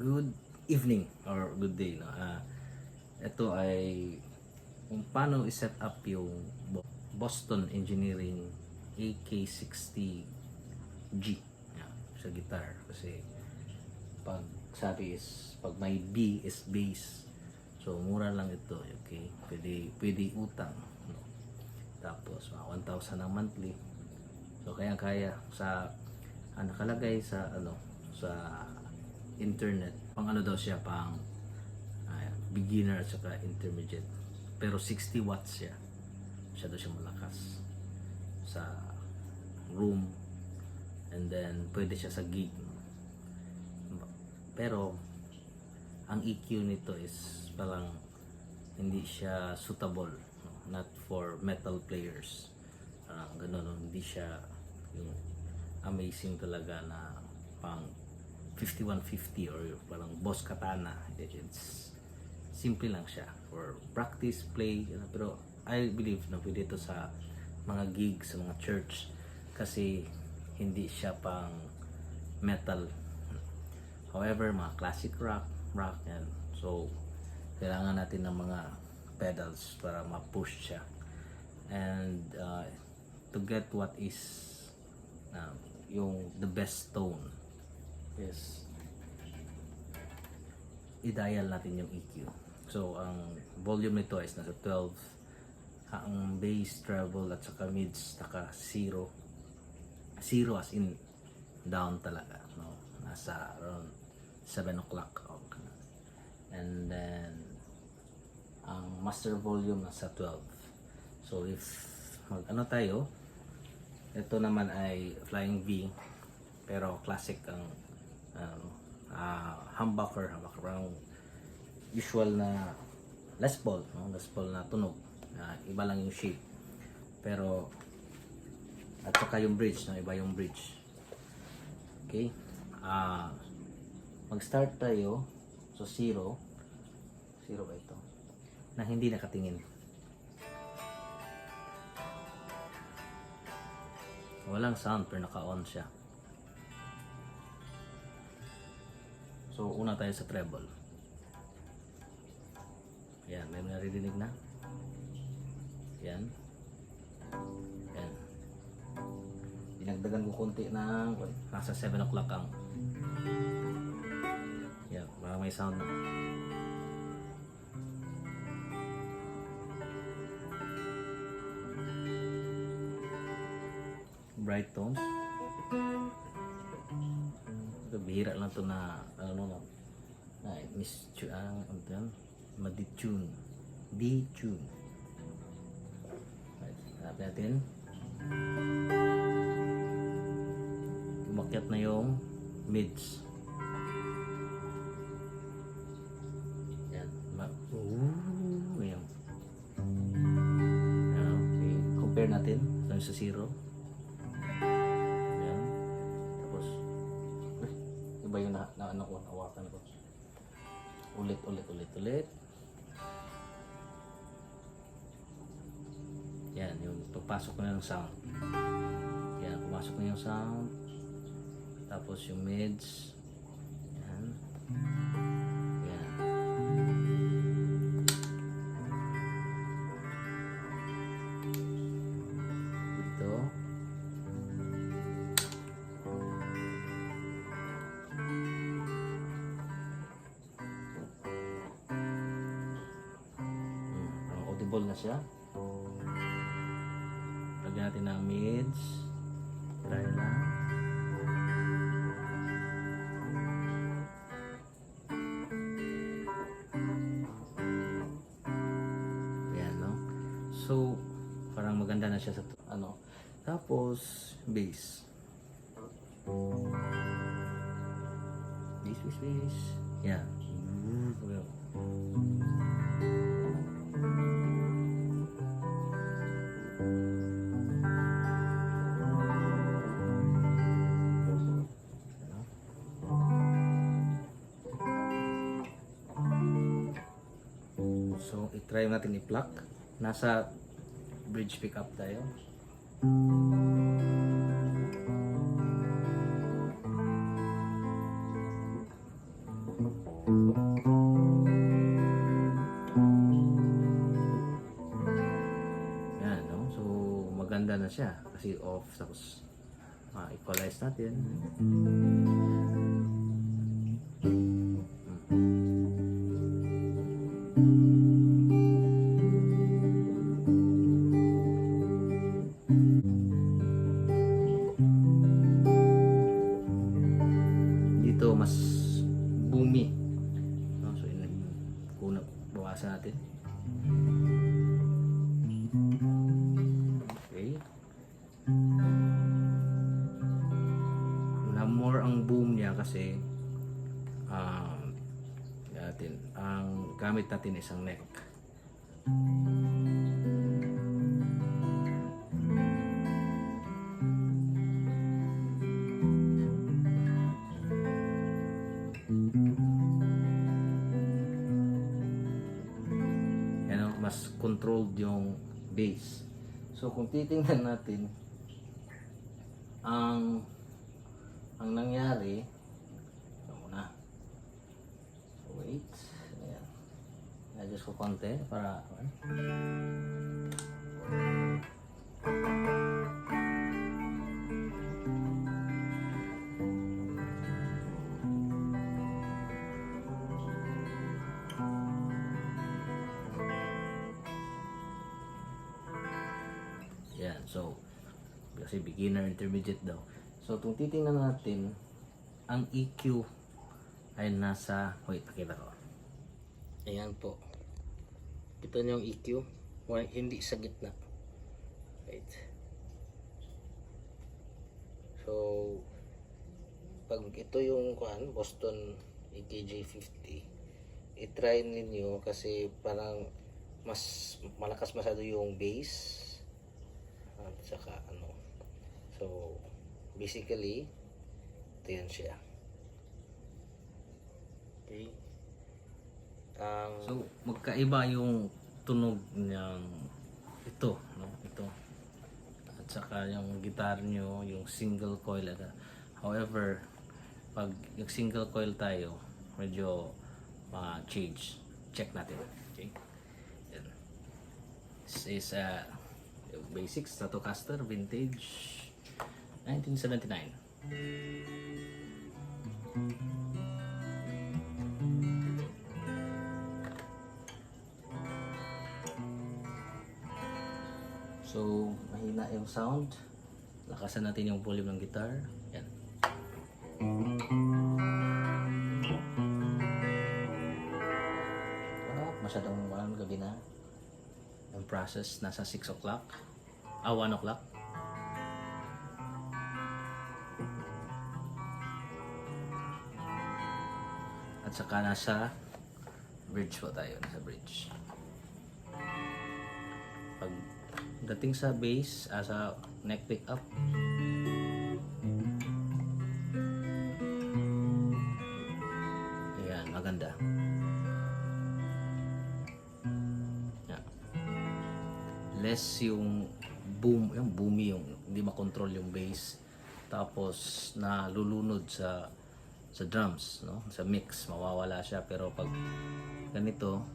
good evening or good day. No? Ah, ito ay kung paano i-set up yung Bo- Boston Engineering AK60G yeah, sa guitar. Kasi pag sabi is pag may B is bass. So mura lang ito, okay? Pwede pwede utang, no? Tapos mga 1,000 ang monthly. So kaya kaya sa ang nakalagay sa ano sa internet. Pang ano daw siya pang ah, beginner at saka intermediate. Pero 60 watts siya. Masyado siya malakas sa room. And then pwede siya sa gig. Pero ang EQ nito is parang hindi siya suitable no? not for metal players. Parang ganun no? hindi siya yung amazing talaga na pang 5150 or parang boss katana. It's simple lang siya for practice play ano, pero I believe na pwede ito sa mga gigs sa mga church kasi hindi siya pang metal. However mga classic rock rock yan. So kailangan natin ng mga pedals para ma-push siya. And uh, to get what is um, yung the best tone is i-dial natin yung EQ. So, ang volume nito is nasa 12. Ang bass, treble, at saka mids, naka 0. 0 as in down talaga. No? Nasa around 7 o'clock. Okay. And then, ang master volume nasa 12. So, if mag ano tayo, ito naman ay Flying V pero classic ang ano, ah, humbucker, humbucker parang usual na Les Paul, no? Les Paul na tunog. Ah, iba lang yung shape. Pero at saka yung bridge, no? iba yung bridge. Okay? Ah, mag-start tayo so zero. Zero ba ito? Na hindi nakatingin. Walang sound pero naka-on siya. So, una tayo sa treble. Yan, may naririnig na. Yan. Yan. Dinagdagan ko konti ng nasa 7 o'clock ang yan, baka may sound na. Bright tones bihira lang to na ano na na mis ang uh, ano maditune. Detune right hanapin natin. Umakyat na yung mids. Yan ma ooh yan okay. Compare natin sa 0 ano ko, hawakan ko. Ulit, ulit, ulit, ulit. Yan, yung pagpasok na ng sound. Yan, pumasok na yung sound. Tapos yung mids. Audible na siya. Lagyan natin ng mids. Try lang. Yan, no? So, parang maganda na siya sa ano. Tapos, bass. Bass, bass, bass. Yan. Well. So, i-try natin i-pluck. Nasa bridge pickup tayo. Yan, no? So, maganda na siya. Kasi off, tapos ma-equalize natin. More ang boom niya kasi um, natin, ang gamit natin isang neck. Yan mas controlled yung bass. So kung titingnan natin ang ang nangyari ito muna. Wait. Ayan. Adjust ko konti para Yan. So, kasi beginner, intermediate daw. So, kung titingnan natin, ang EQ ay nasa, wait, pakita ko. Ayan po. Kita niyo yung EQ? Wala, hindi sa gitna. Wait. So, pag ito yung kuan, Boston EKG 50, i-try ninyo kasi parang mas malakas masyado yung bass at saka ano so basically ito yan siya. Okay. Ang so magkaiba yung tunog niyang ito no? Ito. At saka yung guitar nyo yung single coil however pag yung single coil tayo medyo ma-change. Check natin. Okay? Yan. This is a basic Stratocaster vintage 1979 So, mahina yung sound. Lakasan natin yung volume ng guitar. Yan. Ah, masyadong walang gabi na. Yung process nasa 6 o'clock. Ah, 1 o'clock. At saka nasa bridge po tayo. Nasa bridge. Pag dating sa bass, ah, sa neck pick up, Ayan, maganda. Yan. Less yung boom, yung boomy yung hindi makontrol yung bass. Tapos nalulunod sa sa drums, no? Sa mix mawawala siya pero pag ganito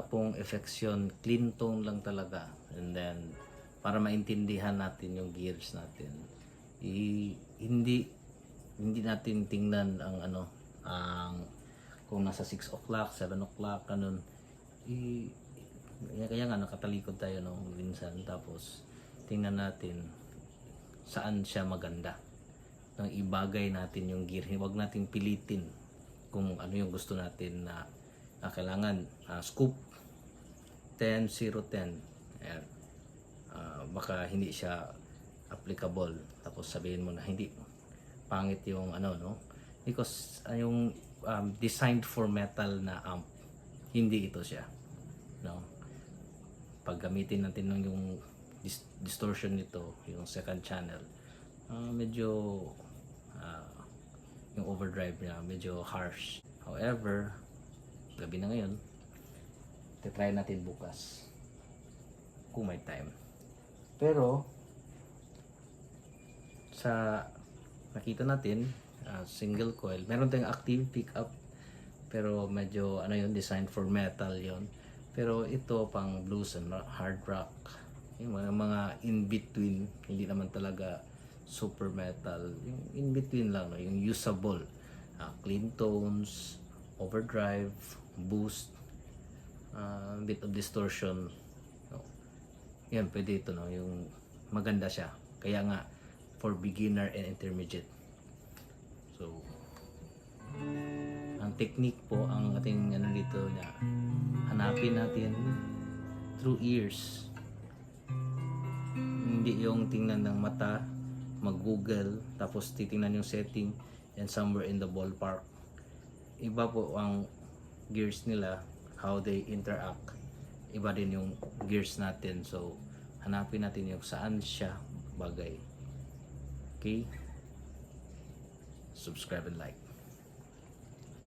wala pong effects yun. Clean tone lang talaga. And then, para maintindihan natin yung gears natin, i, hindi hindi natin tingnan ang ano ang kung nasa 6 o'clock, 7 o'clock, ganun. I, kaya, kaya nga nakatalikod tayo no, minsan. Tapos, tingnan natin saan siya maganda. Nang ibagay natin yung gear. Huwag nating pilitin kung ano yung gusto natin na, na kailangan. Ah, scoop 10, 0, 10. Ayan. Ah, baka hindi siya applicable. Tapos sabihin mo na hindi pangit yung ano no because ah, yung um, designed for metal na amp hindi ito siya no pag gamitin natin ng yung dis- distortion nito yung second channel ah, medyo ah, yung overdrive niya medyo harsh however gabi na ngayon. Try natin bukas. Kung may time. Pero sa nakita natin ah, single coil meron tayong active pickup. Pero medyo ano yun designed for metal yon pero ito pang blues and hard rock. Yung mga, mga in between hindi naman talaga super metal. Yung in between lang no? yung usable ah, clean tones overdrive boost ah, bit of distortion. No? yan pwede ito no? Yung maganda siya. Kaya nga for beginner and intermediate. So ang technique po ang ating ano dito na hanapin natin through ears. Hindi yung tingnan ng mata mag google tapos titingnan yung setting and somewhere in the ballpark. Iba po ang gears nila how they interact. Iba din yung gears natin. So hanapin natin yung saan siya bagay. Okay? Subscribe and like